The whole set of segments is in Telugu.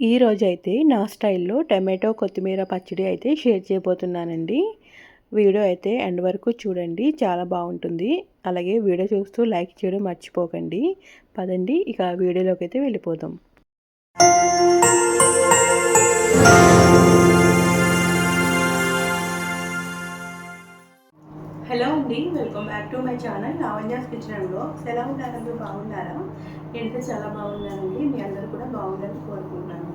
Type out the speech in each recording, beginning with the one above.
ఈ రోజైతే నా స్టైల్లో టమాటో కొత్తిమీర పచ్చడి అయితే షేర్ చేయబోతున్నానండి. వీడియో అయితే ఎండ్ వరకు చూడండి చాలా బాగుంటుంది. అలాగే వీడియో చూస్తూ లైక్ చేయడం మర్చిపోకండి. పదండి ఇక వీడియోలోకి అయితే వెళ్ళిపోదాం. హలో అండి welcome back to my channel Lavanya's kitchen and blogs ఎలా ఉన్నారు? అందరూ బాగున్నారా? నేనైతే చాలా బాగున్నానండి. మీ అందరూ కూడా బాగుండాలని కోరుకుంటున్నాను.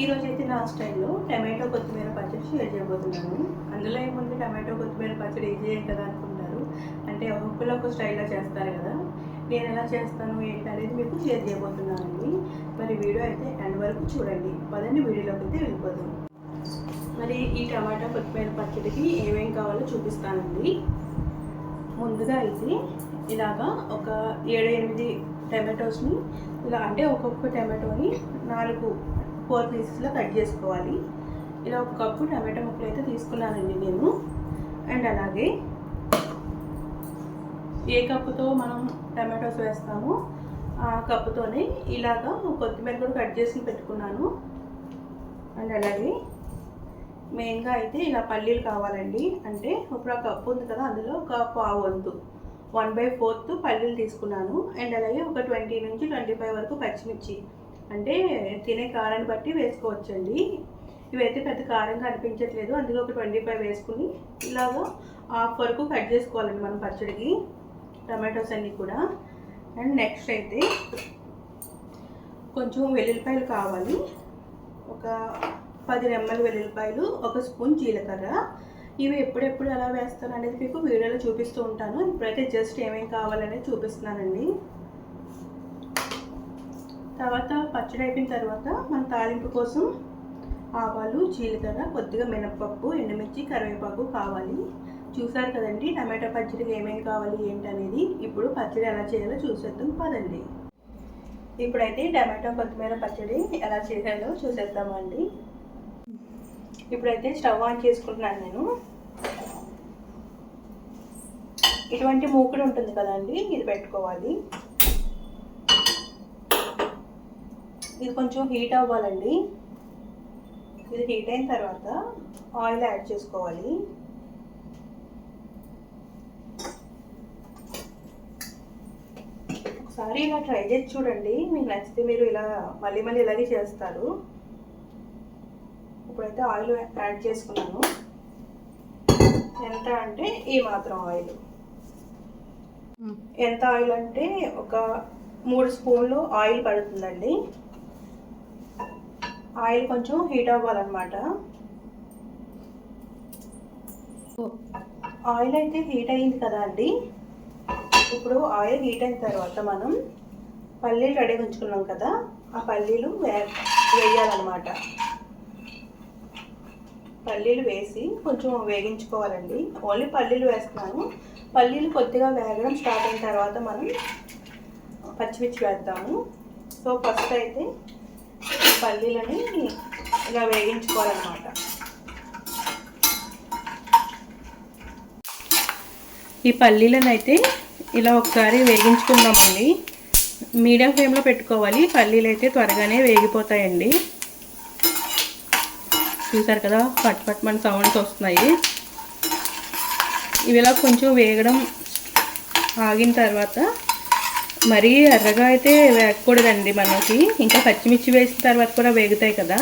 ఈరోజు అయితే నా స్టైల్లో టమాటో కొత్తిమీర పచ్చడి షేర్ చేయబోతున్నాను. అందులో ఏముంది? టమాటో కొత్తిమీర పచ్చడి ఈజీ కదా అనుకుంటారు. అంటే ఒక్కొక్కరు ఒక స్టైల్లో చేస్తారు కదా. నేను ఎలా చేస్తాను ఏంటి అనేది మీకు షేర్ చేయబోతున్నానండి. మరి వీడియో అయితే ఎండ్ వరకు చూడండి. పదండి వీడియోలోకి అయితే వెళ్ళిపోతాను మరి ఈ టమాటా కొత్తిమీర పచ్చడికి ఏమేమి కావాలో చూపిస్తానండి. ముందుగా అయితే ఇలాగా ఒక ఏడు ఎనిమిది టమాటోస్ని ఇలా అంటే ఒక్కొక్క టమాటోని నాలుగు ఫోర్ పీసెస్లో కట్ చేసుకోవాలి. ఇలా ఒక కప్పు టమాటో ముక్కలు అయితే తీసుకున్నానండి నేను. అండ్ అలాగే ఏ కప్పుతో మనం టమాటోస్ వేస్తామో ఆ కప్పుతోనే ఇలాగా కొత్తిమీర కూడా కట్ చేసి పెట్టుకున్నాను. అండ్ అలాగే మెయిన్గా అయితే ఇలా పల్లీలు కావాలండి. అంటే ఇప్పుడు ఆ కప్పు ఉంది కదా అందులో ఒక పావు వంతు. వన్ బై ఫోర్త్ పల్లీలు తీసుకున్నాను. అండ్ అలాగే ఒక ట్వంటీ నుంచి ట్వంటీ ఫైవ్ వరకు పచ్చిమిర్చి. అంటే తినే కారాన్ని బట్టి వేసుకోవచ్చండి. ఇవైతే పెద్ద కారంగా అనిపించట్లేదు. అందులో ఒక ట్వంటీ ఫైవ్ వేసుకుని ఇలాగా హాఫ్ వరకు కట్ చేసుకోవాలండి మనం పచ్చడికి. టమాటోస్ అన్నీ కూడా. అండ్ నెక్స్ట్ అయితే కొంచెం వెల్లుల్లిపాయలు కావాలి. ఒక పది రెమ్మల వెల్లుల్లిపాయలు ఒక స్పూన్ జీలకర్ర. ఇవి ఎప్పుడెప్పుడు ఎలా వేస్తాను అనేది మీకు వీడియోలో చూపిస్తూ ఉంటాను. ఇప్పుడైతే జస్ట్ ఏమేమి కావాలనేది చూపిస్తున్నానండి. తర్వాత పచ్చడి అయిపోయిన తర్వాత మన తాలింపు కోసం ఆవాలు జీలకర్ర కొద్దిగా మినప్పప్పు ఎండుమిర్చి కరివేపాకు కావాలి. చూసారు కదండి టమాటా పచ్చడికి ఏమేమి కావాలి ఏంటనేది. ఇప్పుడు పచ్చడి ఎలా చేయాలో చూసేద్దాం పదండి. ఇప్పుడైతే టమాటో కొత్తిమీర పచ్చడి ఎలా చేయాలో చూసేద్దామండి. ఇప్పుడైతే స్టవ్ ఆన్ చేసుకుంటున్నాను నేను. ఇటువంటి మూకుడు ఉంటుంది కదండి ఇది పెట్టుకోవాలి. ఇది కొంచెం హీట్ అవ్వాలండి. ఇది హీట్ అయిన తర్వాత ఆయిల్ యాడ్ చేసుకోవాలి. ఒకసారి ఇలా ట్రై చేసి చూడండి మీకు నచ్చితే మీరు ఇలా మళ్ళీ మళ్ళీ ఇలాగే చేస్తారు. ఇప్పుడైతే ఆయిల్ యాడ్ చేసుకున్నాను. ఎంత అంటే ఈ మాత్రం ఆయిల్. ఎంత ఆయిల్ అంటే ఒక మూడు స్పూన్లు ఆయిల్ పడుతుందండి. ఆయిల్ కొంచెం హీట్ అవ్వాలన్నమాట. ఆయిల్ అయితే హీట్ అయింది కదా అండి. ఇప్పుడు ఆయిల్ హీట్ అయిన తర్వాత మనం పల్లీలు రెడీ ఉంచుకున్నాం కదా ఆ పల్లీలు వే వేయాలన్నమాట. పల్లీలు వేసి కొంచెం వేగించుకోవాలండి. ఓన్లీ పల్లీలు వేస్తున్నాను. పల్లీలు కొద్దిగా వేగడం స్టార్ట్ అయిన తర్వాత మనం పచ్చిమిర్చి వేద్దాము. సో ఫస్ట్ అయితే పల్లీలని ఇలా వేగించుకోవాలన్నమాట. ఈ పల్లీలను అయితే ఇలా ఒకసారి వేగించుకుందామండి. మీడియం ఫ్లేమ్లో పెట్టుకోవాలి. పల్లీలు అయితే త్వరగానే వేగిపోతాయండి. చూసారు కదా? పట్ పట్ మన సౌండ్స్ వస్తున్నాయి. ఇవి ఇలా కొంచెం వేగడం ఆగిన తర్వాత మరీ ఎర్రగా అయితే వేగకూడదండి మనకి. ఇంకా పచ్చిమిర్చి వేసిన తర్వాత కూడా వేగుతాయి కదా.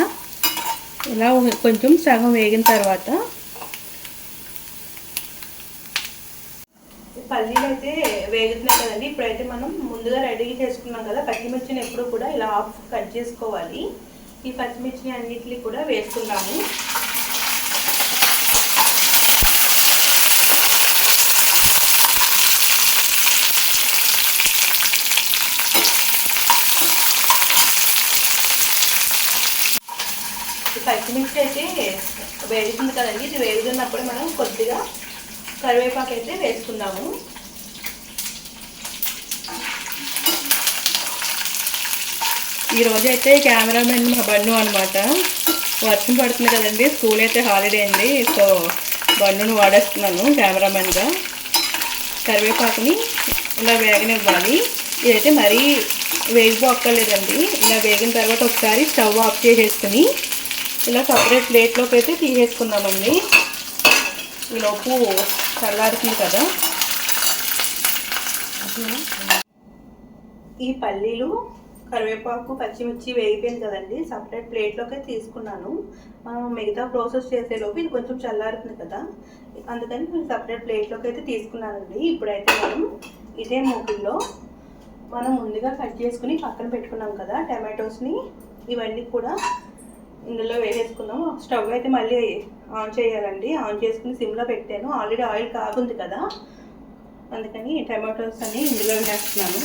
ఇలా కొంచెం సగం వేగిన తర్వాత పల్లీలు అయితే వేగుతున్నాయి కదండి. ఇప్పుడైతే మనం ముందుగా రెడీ చేసుకున్నాం కదా. పచ్చిమిర్చిని ఎప్పుడు కూడా ఇలా ఆఫ్ కట్ చేసుకోవాలి. ఈ పచ్చిమిర్చిని అన్నిటిని కూడా వేసుకున్నాము. పచ్చిమిర్చి అయితే వేడుతుంది కదండి. ఇది వేడుతున్నప్పుడు మనం కొద్దిగా కరివేపాకు అయితే వేసుకుందాము. ఈరోజు అయితే కెమెరామెన్ మా బన్ను అనమాట వర్షం పడుతుంది కదండి స్కూల్ అయితే హాలిడే అండి సో బండును వాడేస్తున్నాను కెమెరామెన్గా కరివేపాకుని ఇలా వేగనివ్వాలి. ఇదైతే మరీ వేగిపోక్కర్లేదండి ఇలా వేగిన తర్వాత ఒకసారి స్టవ్ ఆఫ్ చేసేసుకుని ఇలా సపరేట్ ప్లేట్లోకి అయితే తీసేసుకుందామండి. ఈలోపు చల్లారుతుంది కదా. ఈ పల్లీలు కరివేపాకు పచ్చిమిర్చి వేగిపోయింది కదండి. సపరేట్ ప్లేట్లోకి తీసుకున్నాను. మనం మిగతా ప్రాసెస్ చేసేలోపు ఇది కొంచెం చల్లారుతుంది కదా. అందుకని నేను సపరేట్ ప్లేట్లోకి అయితే తీసుకున్నానండి. ఇప్పుడైతే మనం ఇదే మూకుల్లో మనం ముందుగా కట్ చేసుకుని పక్కన పెట్టుకున్నాం కదా టమాటోస్ని ఇవన్నీ కూడా ఇందులో వేసేసుకుందాం. స్టవ్ అయితే మళ్ళీ ఆన్ చేయాలండి. ఆన్ చేసుకుని సిమ్లో పెట్టాను. ఆల్రెడీ ఆయిల్ కాగుంది కదా. అందుకని టమాటోస్ అన్ని ఇందులో వేస్తున్నాను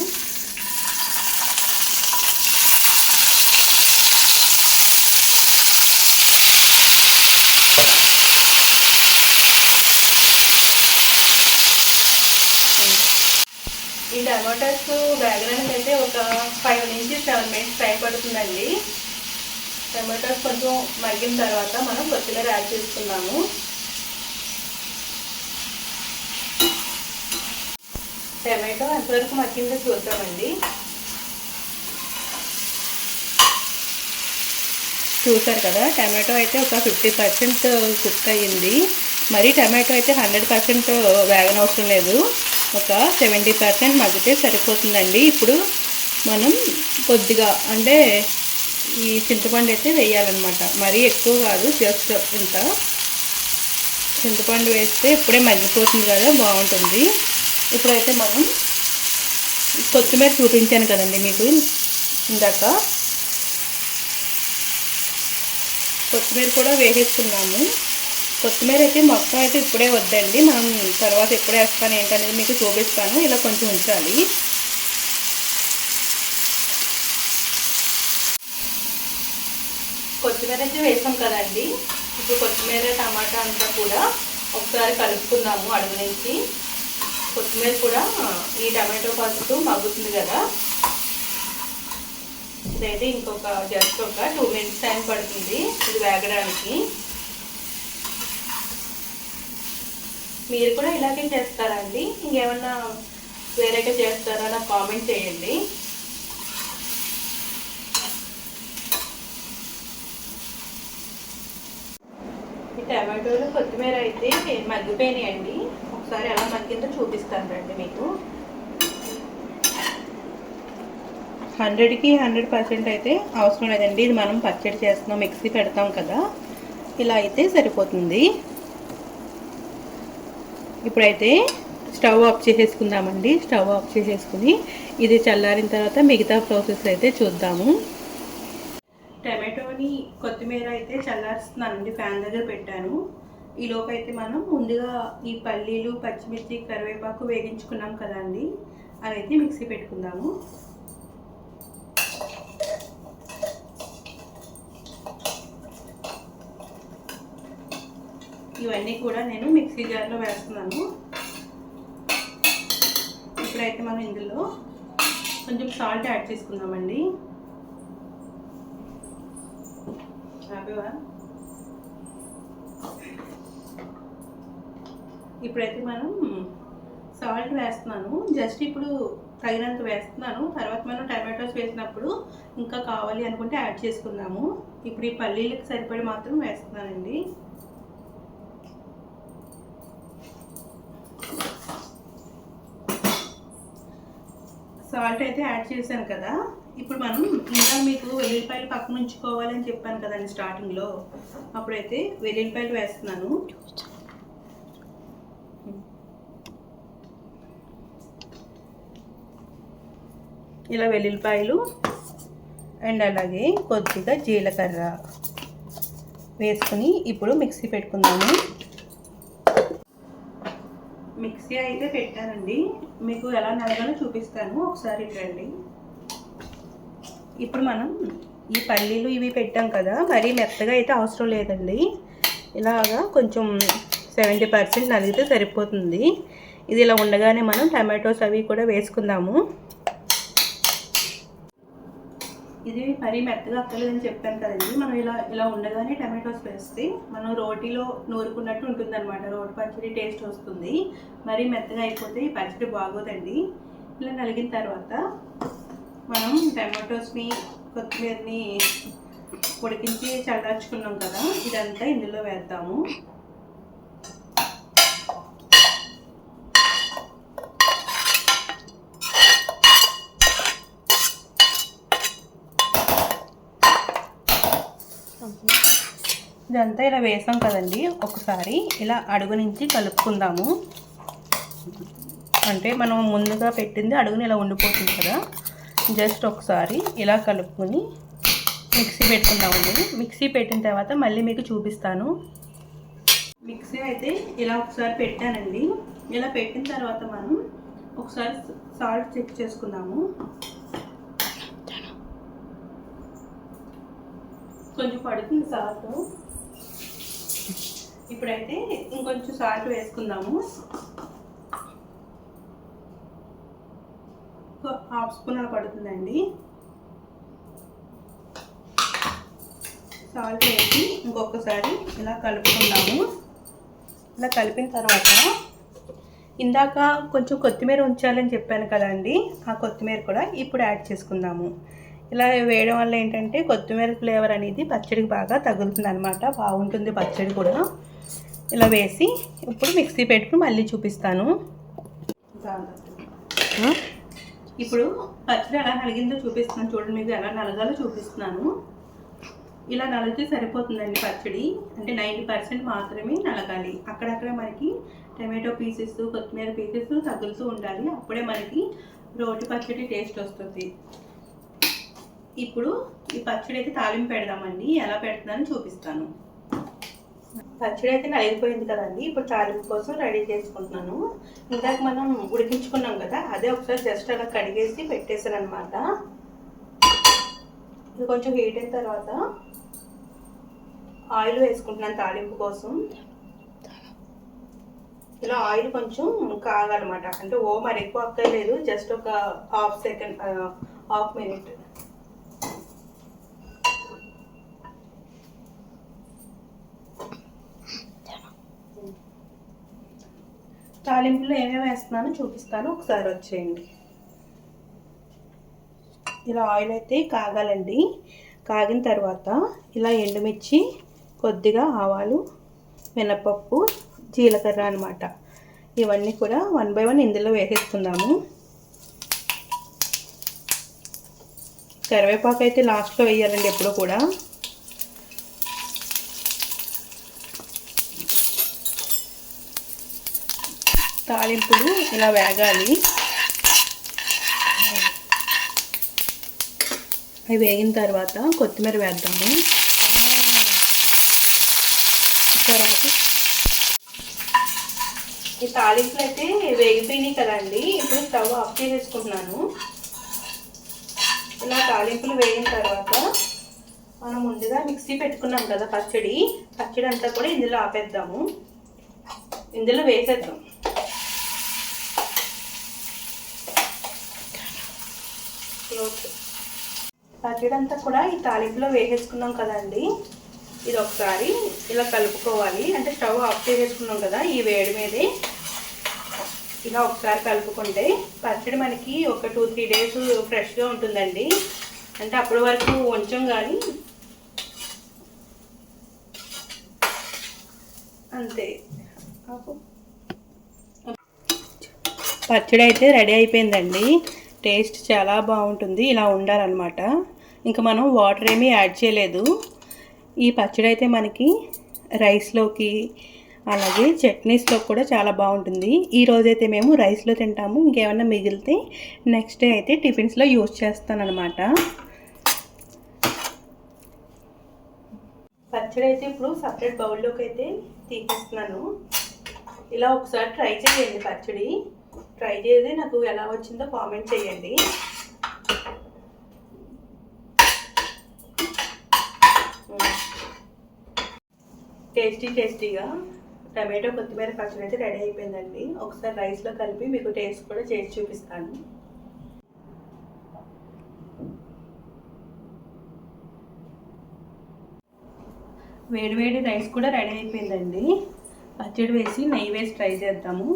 ఈ టమాటోస్ వేగడానికి అయితే ఒక ఫైవ్ నుంచి సెవెన్ మినిట్స్ టైం పడుతుందండి. టమాటాస్ కొంచెం మగ్గిన తర్వాత మనం కొత్తిమీర యాడ్ చేసుకున్నాము. టమాటో ఎంతవరకు మగ్గిందో చూద్దామండి. చూసారు కదా టమాటో అయితే ఒక ఫిఫ్టీ పర్సెంట్ కుక్ అయ్యింది. మరి టమాటో అయితే హండ్రెడ్ పర్సెంట్ వేగనవసరం లేదు. ఒక సెవెంటీ పర్సెంట్ మగ్గితే సరిపోతుందండి. ఇప్పుడు మనం కొద్దిగా అంటే ఈ చింతపండు అయితే వేయాలన్నమాట. మరీ ఎక్కువ కాదు జస్ట్ ఇంత. చింతపండు వేస్తే ఇప్పుడే మగ్గిపోతుంది కదా బాగుంటుంది. ఇప్పుడైతే మనం కొత్తిమీర చూపించాను కదండి మీకు ఇందాక. కొత్తిమీర కూడా వేసేసుకున్నాము. కొత్తిమీర అయితే మొత్తం అయితే ఇప్పుడే వద్దండి. మనం తర్వాత ఎప్పుడు వేస్తాను ఏంటనేది మీకు చూపిస్తాను. ఇలా కొంచెం ఉంచాలి. కొత్తిమీర అయితే వేసాం కదండి. ఇప్పుడు కొత్తిమీర టమాటా అంతా కూడా ఒకసారి కలుపుకుందాము అడుగు నుంచి. కొత్తిమీర కూడా ఈ టమాటో పసుపు మగ్గుతుంది కదా. ఇదైతే ఇంకొక జస్ట్ ఒక టూ మినిట్స్ టైం పడుతుంది. ఇది వేగడానికి. మీరు కూడా ఇలాగే చేస్తారా అండి ఇంకేమన్నా వేరేగా చేస్తారా నాకు కామెంట్ చేయండి. ఈ టమాటోలు కొత్తిమీర అయితే మగ్గిపోయినాయండి. ఒకసారి ఎలా మగ్గిందో చూపిస్తాను రండి మీకు. హండ్రెడ్కి హండ్రెడ్ పర్సెంట్ అయితే అవసరం లేదండి. ఇది మనం పచ్చడి చేస్తున్నాం మిక్సీ పెడతాం కదా. ఇలా అయితే సరిపోతుంది. ఇప్పుడైతే స్టవ్ ఆఫ్ చేసేసుకుందామండి. స్టవ్ ఆఫ్ చేసేసుకుని ఇది చల్లారిన తర్వాత మిగతా ప్రాసెస్ అయితే చూద్దాము. టమాటోని కొత్తిమీర అయితే చల్లారుస్తున్నానండి ఫ్యాన్ దగ్గర పెట్టాను. ఈ అయితే మనం ముందుగా ఈ పల్లీలు పచ్చిమిర్చి కరివేపాకు వేగించుకున్నాం కదండి. అవి అయితే మిక్సీ పెట్టుకుందాము. ఇవన్నీ కూడా నేను మిక్సీ జార్లో వేస్తున్నాను. ఇప్పుడైతే మనం ఇందులో కొంచెం సాల్ట్ యాడ్ చేసుకుందామండి. ఇప్పుడైతే మనం సాల్ట్ వేస్తున్నాను. జస్ట్ ఇప్పుడు తగినంత వేస్తున్నాను. తర్వాత మనం టమాటోస్ వేసినప్పుడు ఇంకా కావాలి అనుకుంటే యాడ్ చేసుకుందాము. ఇప్పుడు ఈ పల్లీలకు సరిపడి మాత్రం వేస్తున్నానండి. సాల్ట్ అయితే యాడ్ చేశాను కదా. ఇప్పుడు మనం ఇంకా మీకు వెల్లుల్లిపాయలు పక్కన ఉంచుకోవాలని చెప్పాను కదండి స్టార్టింగ్లో అప్పుడైతే వెల్లుల్లిపాయలు వేస్తున్నాను. ఇలా వెల్లుల్లిపాయలు అండ్ అలాగే కొద్దిగా జీలకర్ర వేసుకుని ఇప్పుడు మిక్సీ పెట్టుకుందాము. మిక్సీ అయితే పెట్టానండి. మీకు ఎలా నలగాలో చూపిస్తాను. ఒకసారి రండి ఇప్పుడు మనం ఈ పల్లీలు ఇవి పెట్టాం కదా మరీ మెత్తగా అయితే అవసరం లేదండి. ఇలాగా కొంచెం సెవెంటీ పర్సెంట్ నలిగితే సరిపోతుంది. ఇది ఇలా ఉండగానే మనం టమాటోస్ అవి కూడా వేసుకుందాము. ఇది మరీ మెత్తగా అక్కర్లేదని చెప్పాను కదండి. మనం ఇలా ఇలా ఉండగానే టమాటోస్ వేస్తే మనం రోటీలో నూరుకున్నట్టు ఉంటుంది అనమాట రోటి పచ్చడి టేస్ట్ వస్తుంది. మరీ మెత్తగా అయిపోతే ఈ పచ్చడి బాగోదండి. ఇలా నలిగిన తర్వాత మనం టమాటోస్ని కొత్తిమీరని ఉడికించి చల్లార్చుకున్నాం కదా ఇదంతా ఇందులో వేద్దాము. ఇదంతా ఇలా వేసాం కదండి. ఒకసారి ఇలా అడుగు నుంచి కలుపుకుందాము. అంటే మనం ముందుగా పెట్టింది అడుగుని ఇలా ఉండిపోతుంది కదా. జస్ట్ ఒకసారి ఇలా కలుపుకొని మిక్సీ పెట్టుకుందామండి. మిక్సీ పెట్టిన తర్వాత మళ్ళీ మీకు చూపిస్తాను. మిక్సీ అయితే ఇలా ఒకసారి పెట్టానండి. ఇలా పెట్టిన తర్వాత మనం ఒకసారి సాల్ట్ చెక్ చేసుకుందాము. కొంచెం పడుతుంది సాల్ట్. ఇప్పుడైతే ఇంకొంచెం సాల్ట్ వేసుకుందాము. హాఫ్ స్పూన్ అలా పడుతుందండి. సాల్ట్ వేసి ఇంకొకసారి ఇలా కలుపుకుందాము. ఇలా కలిపిన తర్వాత ఇందాక కొంచెం కొత్తిమీర ఉంచాలని చెప్పాను కదండి ఆ కొత్తిమీర కూడా ఇప్పుడు యాడ్ చేసుకుందాము. ఇలా వేయడం వల్ల ఏంటంటే కొత్తిమీర ఫ్లేవర్ అనేది పచ్చడికి బాగా తగులుతుంది అనమాట బాగుంటుంది పచ్చడి కూడా. ఇలా వేసి ఇప్పుడు మిక్సీ పెట్టుకుని మళ్ళీ చూపిస్తాను. ఇప్పుడు పచ్చడి ఎలా నలిగిందో చూపిస్తున్నాను చూడండి మీకు ఎలా నలగాలో చూపిస్తున్నాను. ఇలా నలిగితే సరిపోతుందండి పచ్చడి. అంటే నైంటీ పర్సెంట్ మాత్రమే నలగాలి. అక్కడక్కడ మనకి టమాటో పీసెస్ కొత్తిమీర పీసెస్ తగులుతూ ఉండాలి. అప్పుడే మనకి రోటి పచ్చడి టేస్ట్ వస్తుంది. ఇప్పుడు ఈ పచ్చడి అయితే తాలింపు పెడదామండి. ఎలా పెడతానని చూపిస్తాను. పచ్చడి అయితే నలిగిపోయింది కదండి. ఇప్పుడు తాలింపు కోసం రెడీ చేసుకుంటున్నాను. ఇందాక మనం ఉడికించుకున్నాం కదా అదే ఒకసారి జస్ట్ అలా కడిగేసి పెట్టేశాను అనమాట ఇది కొంచెం హీట్ అయిన తర్వాత ఆయిల్ వేసుకుంటున్నాను తాలింపు కోసం. ఇలా ఆయిల్ కొంచెం కాగాలన్నమాట అంటే ఓ మరి ఎక్కువ అక్కర్లేదు. జస్ట్ ఒక హాఫ్ సెకండ్ హాఫ్ మినిట్ తాలింపులో ఏమేమి వేస్తున్నానో చూపిస్తాను. ఒకసారి వచ్చేయండి. ఇలా ఆయిల్ అయితే కాగాలండి. కాగిన తర్వాత ఇలా ఎండుమిర్చి కొద్దిగా ఆవాలు మినపప్పు జీలకర్ర అనమాట ఇవన్నీ కూడా వన్ బై వన్ ఇందులో వేసేసుకుందాము కరివేపాకు అయితే లాస్ట్లో వేయాలండి ఎప్పుడూ కూడా. తాలింపులు ఇలా వేగాలి. అవి వేగిన తర్వాత కొత్తిమీర వేద్దాము. తర్వాత ఈ తాలింపులు అయితే వేగిపోయినాయి కదండి. ఇప్పుడు స్టవ్ ఆఫ్ చేసేసుకుంటున్నాను. ఇలా తాలింపులు వేగిన తర్వాత మనం ముందుగా మిక్సీ పెట్టుకున్నాం కదా పచ్చడి. పచ్చడి అంతా కూడా ఇందులో ఆపేద్దాము. ఇందులో వేసేద్దాం. పచ్చడి అంతా కూడా ఈ తాలింపులో వేసేసుకున్నాం కదండి. ఇది ఒకసారి ఇలా కలుపుకోవాలి. అంటే స్టవ్ ఆఫ్ చేసేసుకున్నాం కదా ఈ వేడి మీదే. ఇలా ఒకసారి కలుపుకుంటే పచ్చడి మనకి ఒక టూ త్రీ డేస్ ఫ్రెష్గా ఉంటుందండి. అంటే అప్పటి వరకు ఉంచం కానీ అంతే. పచ్చడి అయితే రెడీ అయిపోయిందండి. టేస్ట్ చాలా బాగుంటుంది. ఇలా ఉండాలన్నమాట. ఇంకా మనం వాటర్ ఏమీ యాడ్ చేయలేదు. ఈ పచ్చడి అయితే మనకి రైస్లోకి అలాగే చట్నీస్లో కూడా చాలా బాగుంటుంది. ఈ రోజైతే మేము రైస్లో తింటాము. ఇంకేమైనా మిగిలితే నెక్స్ట్ డే అయితే టిఫిన్స్లో యూజ్ చేస్తానన్నమాట. పచ్చడి అయితే ఇప్పుడు సపరేట్ బౌల్లోకి అయితే తీసేస్తున్నాను ఇలా ఒకసారి ట్రై చేయండి పచ్చడి. ట్రై చేసి నాకు ఎలా వచ్చిందో కామెంట్ చేయండి. టేస్టీ టేస్టీగా టమాటో కొత్తిమీర పచ్చడి అయితే రెడీ అయిపోయిందండి. ఒకసారి రైస్లో కలిపి మీకు టేస్ట్ కూడా చేసి చూపిస్తాను. వేడి వేడి రైస్ కూడా రెడీ అయిపోయిందండి. పచ్చడి వేసి నెయ్యి వేసి ట్రై చేద్దాము.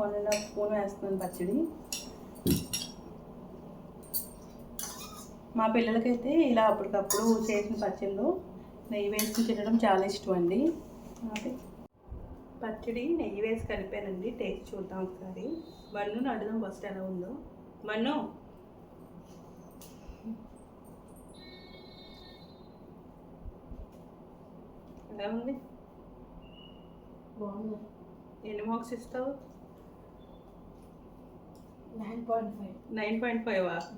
వన్ అండ్ హాఫ్ స్పూన్ వేస్తున్నాను పచ్చడి. మా పిల్లలకైతే ఇలా అప్పటికప్పుడు చేసిన పచ్చళ్ళు నెయ్యి వేసుకుని తినడం చాలా ఇష్టం అండి. పచ్చడి నెయ్యి వేసి కలిపానండి. టేస్ట్ చూద్దాం ఒకసారి. మన్ను అడుగుదాం ఫస్ట్ ఎలా ఉందో. మన్ను! ఎలా ఉంది? బాగుంది. ఎన్ని మార్క్స్ ఇస్తావు? Nine point five. Nine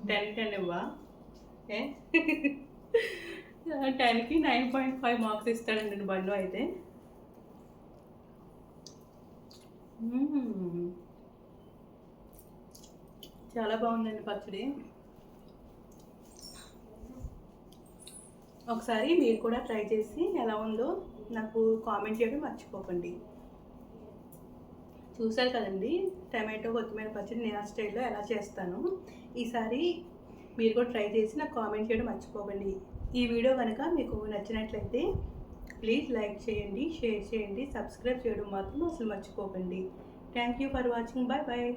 ten ten ఇవ్వా? ఏ? టెన్కి నైన్ పాయింట్ ఫైవ్ మార్క్స్ ఇస్తాడండి బండు అయితే. మ్మ్. చాలా బాగుందండి పచ్చడి. ఒకసారి మీరు కూడా ట్రై చేసి ఎలా ఉందో నాకు కామెంట్ చేయడం మర్చిపోకండి. చూసారు కదండి టమాటో కొత్తిమీర పచ్చడి నేను ఆ స్టైల్లో ఎలా చేస్తాను ఈసారి మీరు కూడా ట్రై చేసి నాకు కామెంట్ చేయడం మర్చిపోకండి. ఈ వీడియో కనుక మీకు నచ్చినట్లయితే ప్లీజ్ లైక్ చేయండి షేర్ చేయండి సబ్స్క్రైబ్ చేయడం మాత్రం అసలు మర్చిపోకండి. Thank you for watching. Bye bye